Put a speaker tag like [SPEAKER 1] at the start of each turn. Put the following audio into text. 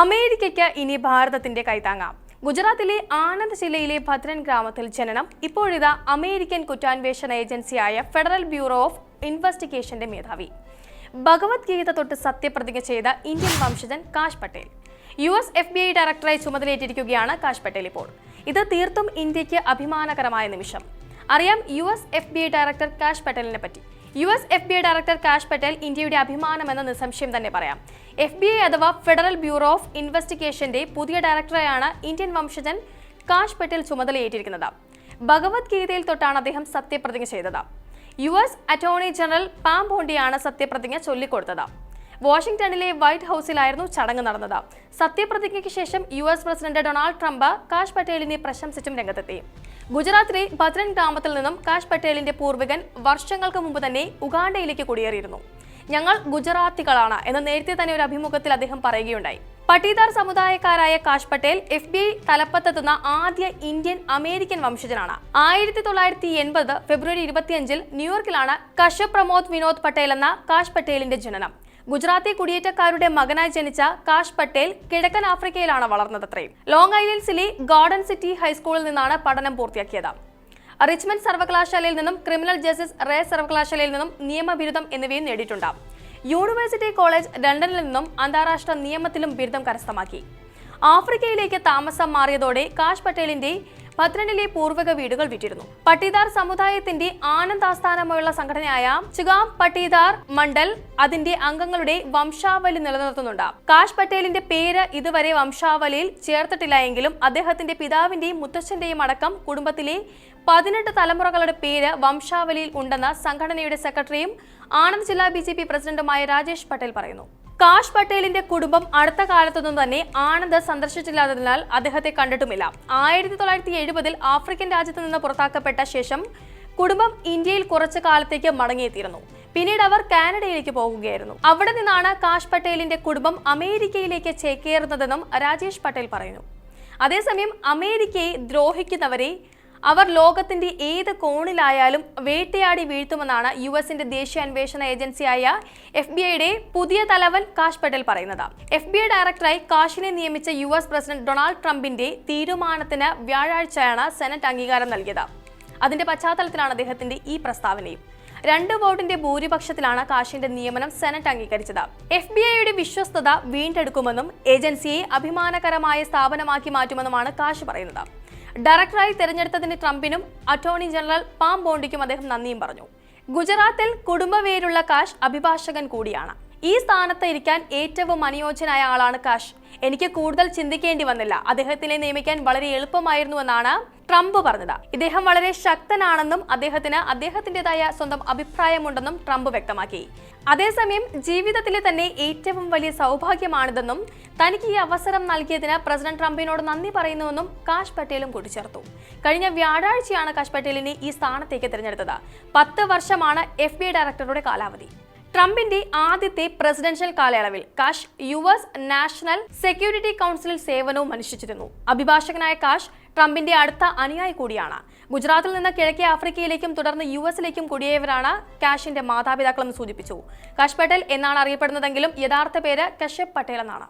[SPEAKER 1] അമേരിക്കയ്ക്ക് ഇനി ഭാരതത്തിന്റെ കൈത്താങ്ങാം ഗുജറാത്തിലെ ആനന്ദ് ജില്ലയിലെ ഭദ്രൻ ഗ്രാമത്തിൽ ജനനം. ഇപ്പോഴിതാ അമേരിക്കൻ കുറ്റാന്വേഷണ ഏജൻസിയായ ഫെഡറൽ ബ്യൂറോ ഓഫ് ഇൻവെസ്റ്റിഗേഷന്റെ മേധാവി. ഭഗവത്ഗീത തൊട്ട് സത്യപ്രതിജ്ഞ ചെയ്ത Indian വംശജൻ Kash Patel. U S F B I ഡയറക്ടറായി ചുമതലയേറ്റിരിക്കുകയാണ് കാഷ് പട്ടേൽ ഇപ്പോൾ. ഇത് തീർത്തും ഇന്ത്യയ്ക്ക് അഭിമാനകരമായ നിമിഷം. അറിയാം U S F B I director Kash പട്ടേലിനെ പറ്റി. U S F B I director Kash Patel ഇന്ത്യയുടെ അഭിമാനമെന്ന നിസ്സംശയം തന്നെ പറയാം. എഫ് ബി ഐ അഥവാ ഫെഡറൽ ബ്യൂറോ ഓഫ് ഇൻവെസ്റ്റിഗേഷന്റെ പുതിയ ഡയറക്ടറായാണ് ഇന്ത്യൻ വംശജൻ കാഷ് പട്ടേൽ ചുമതലയേറ്റിരിക്കുന്നത്. ഭഗവത്ഗീതയിൽ തൊട്ടാണ് അദ്ദേഹം സത്യപ്രതിജ്ഞ ചെയ്തത്. U S attorney general Pam ബോണ്ടിയാണ് സത്യപ്രതിജ്ഞ ചൊല്ലിക്കൊടുത്തത്. വാഷിംഗ്ടണിലെ വൈറ്റ് ഹൌസിലായിരുന്നു ചടങ്ങ് നടന്നത്. സത്യപ്രതിജ്ഞയ്ക്ക് ശേഷം U S president Donald Trump Kash പട്ടേലിനെ പ്രശംസിച്ചും രംഗത്തെത്തി. ഗുജറാത്തിലെ ഭദ്രൻ ഗ്രാമത്തിൽ നിന്നും കാഷ് പട്ടേലിന്റെ പൂർവികൻ വർഷങ്ങൾക്ക് മുമ്പ് തന്നെ ഉഗാണ്ടയിലേക്ക് കുടിയേറിയിരുന്നു. ഞങ്ങൾ ഗുജറാത്തികളാണ് എന്ന് നേരത്തെ തന്നെ ഒരു അഭിമുഖത്തിൽ അദ്ദേഹം പറയുകയുണ്ടായി. Patidar സമുദായക്കാരായ Kash Patel F B I തലപ്പത്തെത്തുന്ന ആദ്യ ഇന്ത്യൻ അമേരിക്കൻ വംശജനാണ്. ആയിരത്തി തൊള്ളായിരത്തി എൺപത് ഫെബ്രുവരി ഇരുപത്തിയഞ്ചിൽ ന്യൂയോർക്കിലാണ് കശ്യപ് പ്രമോദ് വിനോദ് പട്ടേൽ എന്ന കാഷ് പട്ടേലിന്റെ ജനനം. ഗുജറാത്തി കുടിയേറ്റക്കാരുടെ മകനായി ജനിച്ച കാഷ് പട്ടേൽ കിഴക്കൻ ആഫ്രിക്കയിലാണ് വളർന്നതത്രയും ലോങ് ഐലൻഡ്സിലെ ഗാർഡൻ സിറ്റി ഹൈസ്കൂളിൽ നിന്നാണ് പഠനം പൂർത്തിയാക്കിയത്. റിച്ച്മണ്ട് സർവകലാശാലയിൽ നിന്നും ക്രിമിനൽ ജസ്റ്റിസ് റേ സർവകലാശാലയിൽ നിന്നും നിയമബിരുദം എന്നിവയും നേടിയിട്ടുണ്ട്. യൂണിവേഴ്സിറ്റി കോളേജ് ലണ്ടനിൽ നിന്നും അന്താരാഷ്ട്ര നിയമത്തിലും ബിരുദം കരസ്ഥമാക്കി. ആഫ്രിക്കയിലേക്ക് താമസം മാറിയതോടെ കാഷ് പട്ടേലിന്റെ ഭദ്രനിലെ പൂർവക വീടുകൾ വിറ്റിരുന്നു. പട്ടീദാർ സമുദായത്തിന്റെ ആനന്ദ് ആസ്ഥാനമായുള്ള സംഘടനയായ ചുഗാം പട്ടീദാർ മണ്ഡൽ അതിന്റെ അംഗങ്ങളുടെ വംശാവലി നിലനിർത്തുന്നുണ്ട്. കാഷ് പട്ടേലിന്റെ പേര് ഇതുവരെ വംശാവലിയിൽ ചേർത്തിട്ടില്ല എങ്കിലും അദ്ദേഹത്തിന്റെ പിതാവിന്റെയും മുത്തച്ഛന്റെയും അടക്കം കുടുംബത്തിലെ പതിനെട്ട് തലമുറകളുടെ പേര് വംശാവലിയിൽ ഉണ്ടെന്ന് സംഘടനയുടെ സെക്രട്ടറിയും ആനന്ദ് ജില്ലാ ബി പ്രസിഡന്റുമായ രാജേഷ് പട്ടേൽ പറയുന്നു. കാഷ് പട്ടേലിന്റെ കുടുംബം അടുത്ത കാലത്തൊന്നും തന്നെ ആനന്ദ് സന്ദർശിച്ചില്ലാത്തതിനാൽ അദ്ദേഹത്തെ കണ്ടിട്ടുമില്ല. ആയിരത്തി തൊള്ളായിരത്തി എഴുപതിൽ ആഫ്രിക്കൻ രാജ്യത്ത് നിന്ന് പുറത്താക്കപ്പെട്ട ശേഷം കുടുംബം ഇന്ത്യയിൽ കുറച്ചു കാലത്തേക്ക് മടങ്ങിയെത്തിയിരുന്നു. പിന്നീട് അവർ കാനഡയിലേക്ക് പോകുകയായിരുന്നു. അവിടെ നിന്നാണ് കാഷ് പട്ടേലിന്റെ കുടുംബം അമേരിക്കയിലേക്ക് ചേക്കേറുന്നതെന്നും രാജേഷ് പട്ടേൽ പറയുന്നു. അതേസമയം അമേരിക്കയെ ദ്രോഹിക്കുന്നവരെ അവർ ലോകത്തിന്റെ ഏത് കോണിലായാലും വേട്ടയാടി വീഴ്ത്തുമെന്നാണ് യു എസിന്റെ ദേശീയ അന്വേഷണ ഏജൻസിയായ എഫ് ബി ഐയുടെ പുതിയ തലവൻ കാഷ് പട്ടേൽ പറയുന്നത്. എഫ് ബി ഐ ഡയറക്ടറായി കാഷിനെ നിയമിച്ച യു എസ് പ്രസിഡന്റ് ഡൊണാൾഡ് ട്രംപിന്റെ തീരുമാനത്തിന് വ്യാഴാഴ്ചയാണ് സെനറ്റ് അംഗീകാരം നൽകിയത്. അതിന്റെ പശ്ചാത്തലത്തിലാണ് അദ്ദേഹത്തിന്റെ ഈ പ്രസ്താവനയും. രണ്ട് വോട്ടിന്റെ ഭൂരിപക്ഷത്തിലാണ് കാഷിന്റെ നിയമനം സെനറ്റ് അംഗീകരിച്ചത്. എഫ് ബി ഐയുടെ വിശ്വസ്തത വീണ്ടെടുക്കുമെന്നും ഏജൻസിയെ അഭിമാനകരമായ സ്ഥാപനമാക്കി മാറ്റുമെന്നുമാണ് കാഷ് പറയുന്നത്. ഡയറക്ടറായി തെരഞ്ഞെടുത്തതിന് ട്രംപിനും അറ്റോർണി ജനറൽ പാം ബോണ്ടിക്കും അദ്ദേഹം നന്ദിയും പറഞ്ഞു. ഗുജറാത്തിൽ കുടുംബവേരുള്ള കാഷ് അഭിഭാഷകൻ കൂടിയാണ്. ഈ സ്ഥാനത്ത് ഇരിക്കാൻ ഏറ്റവും അനുയോജ്യനായ ആളാണ് കാഷ്. എനിക്ക് കൂടുതൽ ചിന്തിക്കേണ്ടി വന്നില്ല. അദ്ദേഹത്തിനെ നിയമിക്കാൻ വളരെ എളുപ്പമായിരുന്നുവെന്നാണ് ട്രംപ് പറഞ്ഞത്. ഇദ്ദേഹം വളരെ ശക്തനാണെന്നും അദ്ദേഹത്തിന് അദ്ദേഹത്തിന്റെതായ സ്വന്തം അഭിപ്രായമുണ്ടെന്നും ട്രംപ് വ്യക്തമാക്കി. അതേസമയം ജീവിതത്തിലെ തന്നെ ഏറ്റവും വലിയ സൗഭാഗ്യമാണിതെന്നും തനിക്ക് ഈ അവസരം നൽകിയതിന് പ്രസിഡന്റ് ട്രംപിനോട് നന്ദി പറയുന്നുവെന്നും കാഷ് പട്ടേലും കൂട്ടിച്ചേർത്തു. കഴിഞ്ഞ വ്യാഴാഴ്ചയാണ് കാഷ് പട്ടേലിനെ ഈ സ്ഥാനത്തേക്ക് തിരഞ്ഞെടുത്തത്. പത്ത് വർഷമാണ് എഫ് ഡയറക്ടറുടെ കാലാവധി. ട്രംപിന്റെ ആദ്യത്തെ പ്രസിഡൻഷ്യൽ കാലയളവിൽ Kash U S national security കൗൺസിലിൽ സേവനവും അനുഷ്ഠിച്ചിരുന്നു. അഭിഭാഷകനായ കാഷ് ട്രംപിന്റെ അടുത്ത അനുയായി കൂടിയാണ്. ഗുജറാത്തിൽ നിന്ന് കിഴക്കേ ആഫ്രിക്കയിലേക്കും തുടർന്ന് യു എസിലേക്കും കുടിയേവരാണ് കാഷിന്റെ മാതാപിതാക്കളെന്ന് സൂചിപ്പിച്ചു. കാഷ് പട്ടേൽ എന്നാണ് അറിയപ്പെടുന്നതെങ്കിലും യഥാർത്ഥ പേര് കശ്യപ് പട്ടേൽ എന്നാണ്.